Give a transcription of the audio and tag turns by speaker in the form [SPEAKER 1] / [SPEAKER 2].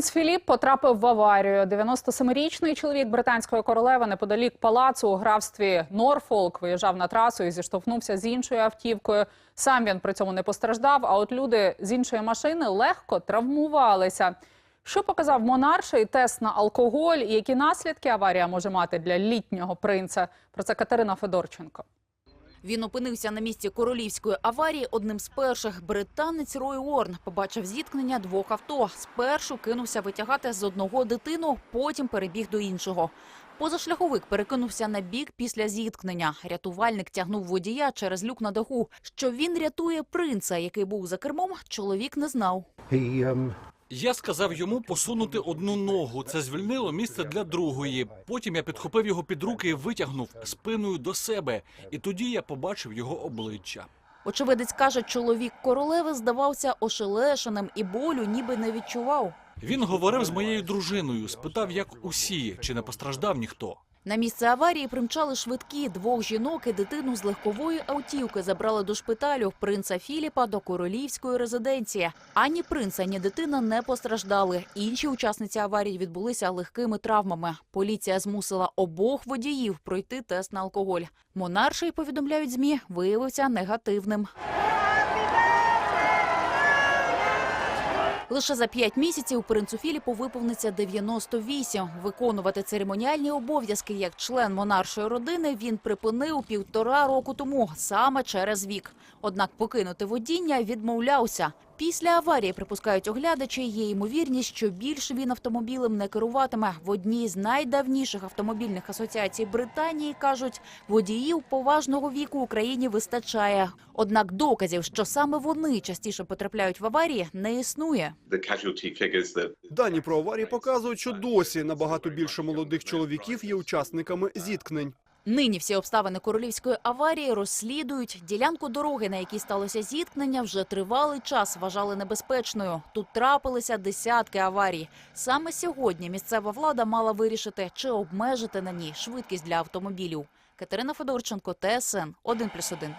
[SPEAKER 1] Принц Філіп потрапив в аварію. 97-річний чоловік британської королеви неподалік палацу у графстві Норфолк виїжджав на трасу і зіштовхнувся з іншою автівкою. Сам він при цьому не постраждав. А от люди з іншої машини легко травмувалися. Що показав монарший тест на алкоголь і які наслідки аварія може мати для літнього принца? Про це Катерина Федорченко.
[SPEAKER 2] Він опинився на місці королівської аварії одним з перших. Британець Рой Уорн побачив зіткнення двох авто. Спершу кинувся витягати з одного дитину, потім перебіг до іншого. Позашляховик перекинувся на бік після зіткнення. Рятувальник тягнув водія через люк на даху. Що він рятує принца, який був за кермом, чоловік не знав.
[SPEAKER 3] He um,
[SPEAKER 4] Я сказав йому посунути одну ногу. Це звільнило місце для другої. Потім я підхопив його під руки і витягнув спиною до себе. І тоді я побачив його обличчя.
[SPEAKER 2] Очевидець каже, чоловік королеви здавався ошелешеним і болю ніби не відчував.
[SPEAKER 4] Він говорив з моєю дружиною, спитав, як усі, чи не постраждав ніхто.
[SPEAKER 2] На місце аварії примчали швидкі. Двох жінок і дитину з легкової автівки забрали до шпиталю принца Філіпа до королівської резиденції. Ані принц, ані дитина не постраждали. Інші учасниці аварії відбулися легкими травмами. Поліція змусила обох водіїв пройти тест на алкоголь. Монарший, повідомляють змі, виявився негативним. Лише за п'ять місяців принцу Філіпу виповниться 98. Виконувати церемоніальні обов'язки як член монаршої родини він припинив півтора року тому, саме через вік. Однак покинути водіння відмовлявся. Після аварії, припускають оглядачі, є ймовірність, що більше він автомобілем не керуватиме. В одній з найдавніших автомобільних асоціацій Британії кажуть, водіїв поважного віку Україні вистачає. Однак доказів, що саме вони частіше потрапляють в аварії, не існує.
[SPEAKER 5] Дані про аварії показують, що досі набагато більше молодих чоловіків є учасниками зіткнень.
[SPEAKER 2] Нині всі обставини королівської аварії розслідують. Ділянку дороги, на якій сталося зіткнення, вже тривалий час вважали небезпечною. Тут трапилися десятки аварій. Саме сьогодні місцева влада мала вирішити, чи обмежити на ній швидкість для автомобілів. Катерина Федорченко, ТСН 1+,1.